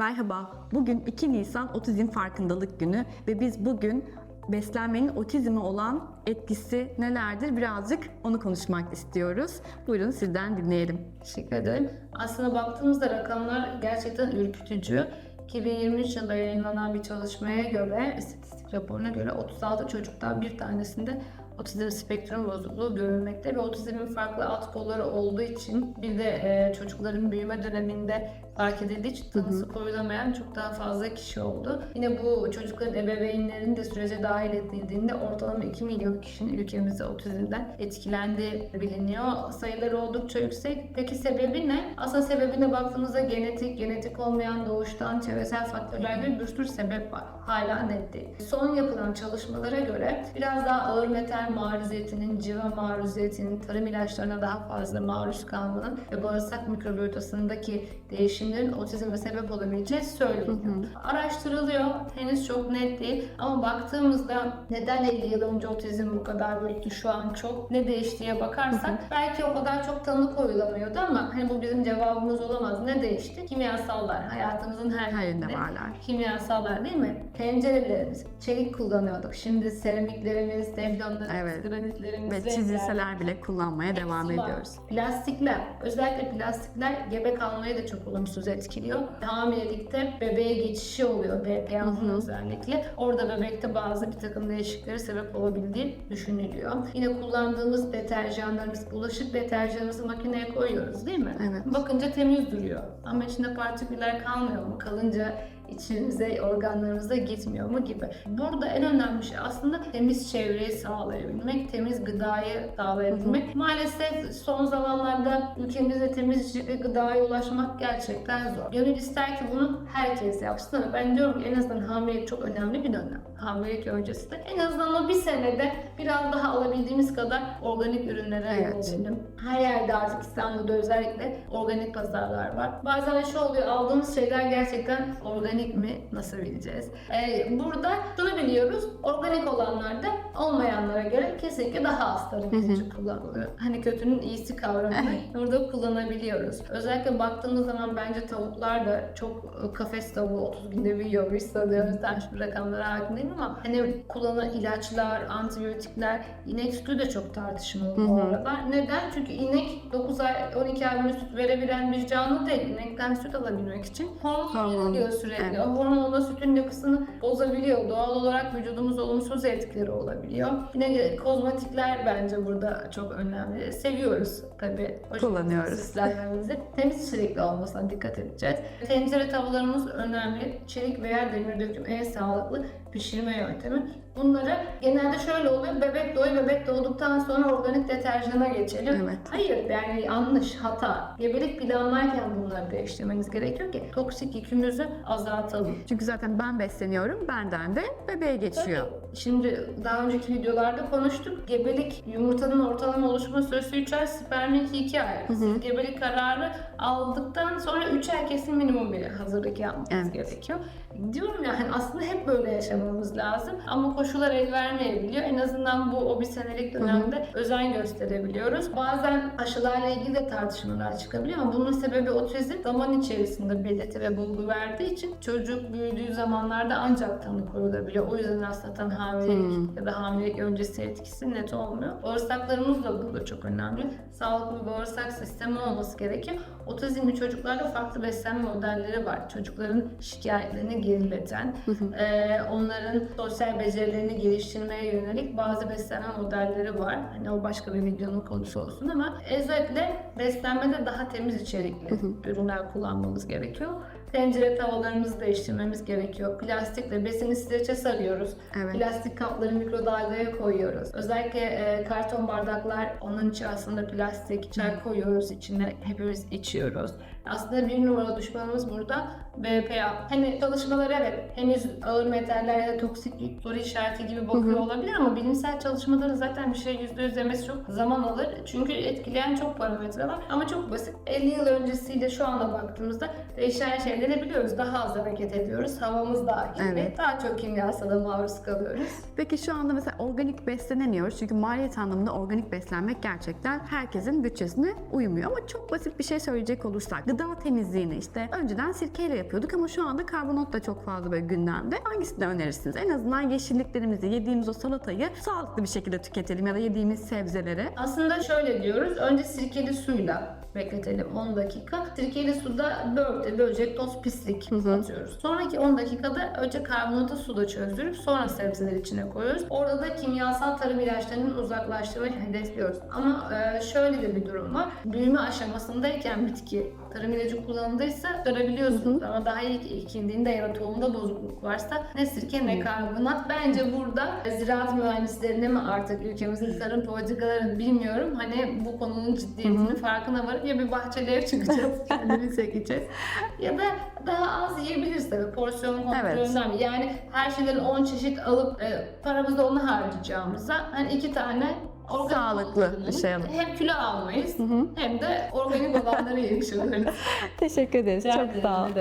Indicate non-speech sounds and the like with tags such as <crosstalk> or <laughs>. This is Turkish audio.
Merhaba, bugün 2 Nisan Otizm Farkındalık Günü ve biz bugün beslenmenin otizme olan etkisi nelerdir birazcık onu konuşmak istiyoruz. Buyurun sizden dinleyelim. Teşekkür ederim. Aslında baktığımızda rakamlar gerçekten ürkütücü. 2023 yılında yayınlanan bir çalışmaya göre, istatistik raporuna göre 36 çocuktan bir tanesinde otizm spektrum bozukluğu görülmekte ve otizmin farklı alt kolları olduğu için bir de e, çocukların büyüme döneminde fark edildiği için tanısı koyulamayan çok daha fazla kişi oldu. Yine bu çocukların ebeveynlerinin de sürece dahil edildiğinde ortalama 2 milyon kişinin ülkemizde otizmden etkilendiği biliniyor. Sayıları oldukça yüksek. Peki sebebi ne? Aslında sebebine baktığımızda genetik, genetik olmayan doğuştan çevresel faktörler gibi bir sürü sebep var. Hala net değil. Son yapılan çalışmalara göre biraz daha ağır metal maruziyetinin, civa maruziyetinin, tarım ilaçlarına daha fazla maruz kalmanın ve bağırsak mikrobiyotasındaki değişimlerin otizme sebep olabileceği söyleniyor. Araştırılıyor. Henüz çok net değil. Ama baktığımızda neden 50 yıl önce otizm bu kadar büyüktü şu an çok ne değiştiye bakarsak belki o kadar çok tanı koyulamıyordu ama hani bu bizim cevabımız olamaz. Ne değişti? Kimyasallar. Hayatımızın her Her yerinde varlar. kimyasallar değil mi? Tencerelerimiz, çelik kullanıyorduk. Şimdi seramiklerimiz, teflonlarımız, Evet. granitlerimiz, Ve çizilseler bile kullanmaya devam var. ediyoruz. Plastikler, özellikle plastikler gebe kalmayı da çok olumsuz etkiliyor. Hamilelikte bebeğe geçişi oluyor, BPA'nın özellikle. Orada bebekte bazı bir takım değişikliklere sebep olabildiği düşünülüyor. Yine kullandığımız deterjanlarımız, bulaşık deterjanımızı makineye koyuyoruz değil mi? Evet. Bakınca temiz duruyor. Ama içinde partiküller kalmıyor mu? Kalınca içimize, organlarımıza gitmiyor mu gibi. Burada en önemli şey aslında temiz çevreyi sağlayabilmek, temiz gıdayı sağlayabilmek. Maalesef son zamanlarda ülkemizde temiz gıdaya ulaşmak gerçekten zor. Gönül ister ki bunu herkes yapsın ama ben diyorum ki en azından hamilelik çok önemli bir dönem. Hamilelik öncesi de. En azından o bir senede biraz daha alabildiğimiz kadar organik ürünlere yönelelim. Her yerde artık İstanbul'da özellikle organik pazarlar var. Bazen şu oluyor aldığımız şeyler gerçekten organik mi? Nasıl bileceğiz? Ee, burada şunu biliyoruz. Organik olanlarda olmayanlara göre kesinlikle daha az tarım ilacı kullanılıyor. Hani kötünün iyisi kavramını burada kullanabiliyoruz. Özellikle baktığımız zaman bence tavuklar da çok e, kafes tavuğu 30 günde büyüyormuş sanıyorum. Ben şu rakamlara hakim değilim ama hani kullanılan ilaçlar, antibiyotikler, inek sütü de çok tartışmalı bu aralar. Neden? Çünkü inek 9 ay, 12 ay süt verebilen bir canlı değil. İnekten süt alabilmek için hormon alıyor sürekli. Evet. O hormon da sütün yapısını bozabiliyor. Doğal olarak vücudumuz olumsuz etkileri olabiliyor. Yine kozmetikler bence burada çok önemli. Seviyoruz tabii. Kullanıyoruz. Süslenmemizi. <laughs> Temiz içerikli olmasına dikkat edeceğiz. Tencere tavalarımız önemli. Çelik veya demir döküm en sağlıklı pişirme yöntemi. Bunları genelde şöyle oluyor. Bebek doğuyor, bebek doğduktan sonra organik deterjana geçelim. Evet. Hayır yani yanlış, hata. Gebelik planlarken bunları değiştirmemiz gerekiyor ki toksik yükümüzü azaltalım. Çünkü zaten ben besleniyorum, benden de bebeğe geçiyor. Şimdi daha önceki videolarda konuştuk. Gebelik yumurtanın ortalama oluşma süresi 3 ay, sperminki 2 ay. Siz gebelik kararı aldıktan sonra 3 ay kesin minimum bir hazırlık yapmanız Evet. gerekiyor. Diyorum ya hani aslında hep böyle yaşamamız lazım ama koşullar el vermeyebiliyor. En azından bu o bir senelik dönemde özen gösterebiliyoruz. Bazen aşılarla ilgili de tartışmalar çıkabiliyor ama bunun sebebi otizm zaman içerisinde belirti ve bulgu verdiği için çocuk büyüdüğü zamanlarda ancak tanı koyulabiliyor. O yüzden aslında hamilelik ya da hamilelik öncesi etkisi net olmuyor. Bağırsaklarımız da burada çok önemli. Sağlıklı bir bağırsak sistemi olması gerekiyor. Otizmli çocuklarda farklı beslenme modelleri var. Çocukların şikayetlerini gerileten, eee, onların sosyal becerilerini geliştirmeye yönelik bazı beslenme modelleri var. Hani o başka bir videonun konusu olsun ama özellikle beslenmede daha temiz içerikli ürünler kullanmamız gerekiyor. Tencere tavalarımızı değiştirmemiz gerekiyor. Plastikle besini streçe sarıyoruz. Evet. Plastik kapları mikrodalgaya koyuyoruz. Özellikle e, karton bardaklar onun aslında plastik. Çay koyuyoruz içine hepimiz içiyoruz. Aslında bir numara düşmanımız burada BPA. Hani çalışmalar evet henüz ağır metaller ya da toksik soru işareti gibi bakıyor olabilir ama bilimsel çalışmaların zaten bir şey %100 demesi çok zaman alır. Çünkü etkileyen çok parametre var ama çok basit. 50 yıl öncesiyle şu anda baktığımızda değişen şeyler eğlenebiliyoruz. Daha az hareket ediyoruz. Havamız daha kirli. Evet. Daha çok kimyasala maruz kalıyoruz. Peki şu anda mesela organik beslenemiyoruz. Çünkü maliyet anlamında organik beslenmek gerçekten herkesin bütçesine uymuyor. Ama çok basit bir şey söyleyecek olursak gıda temizliğini işte önceden sirkeyle yapıyorduk ama şu anda karbonat da çok fazla böyle gündemde. Hangisini önerirsiniz? En azından yeşilliklerimizi, yediğimiz o salatayı sağlıklı bir şekilde tüketelim ya da yediğimiz sebzeleri. Aslında şöyle diyoruz. Önce sirkeli suyla bekletelim 10 dakika. Sirkeli suda börtü, böcek, toz, pislik atıyoruz. Sonraki 10 dakikada önce karbonatı suda çözdürüp sonra sebzeler içine koyuyoruz. Orada da kimyasal tarım ilaçlarının uzaklaştırmayı hedefliyoruz. Ama e, şöyle de bir durum var. Büyüme aşamasındayken bitki tarım ilacı kullanıldıysa görebiliyorsunuz ama daha ilk ekildiğinde ya da tohumda bozukluk varsa ne sirke ne karbonat. Bence burada ziraat mühendislerine mi artık ülkemizin tarım politikaları bilmiyorum. Hani bu konunun ciddiyetinin farkına varıp ya bir bahçeliğe çıkacağız, <laughs> kendimiz ekeceğiz. Ya da daha az yiyebiliriz tabii porsiyon kontrolünden. Yani her şeyden 10 çeşit alıp e, paramızı onu harcayacağımıza hani iki tane organik Sağlıklı bir şey alalım. Hem kilo almayız hem de organik olanları yemiş <laughs> oluruz. Teşekkür ederiz. Çok sağ olun.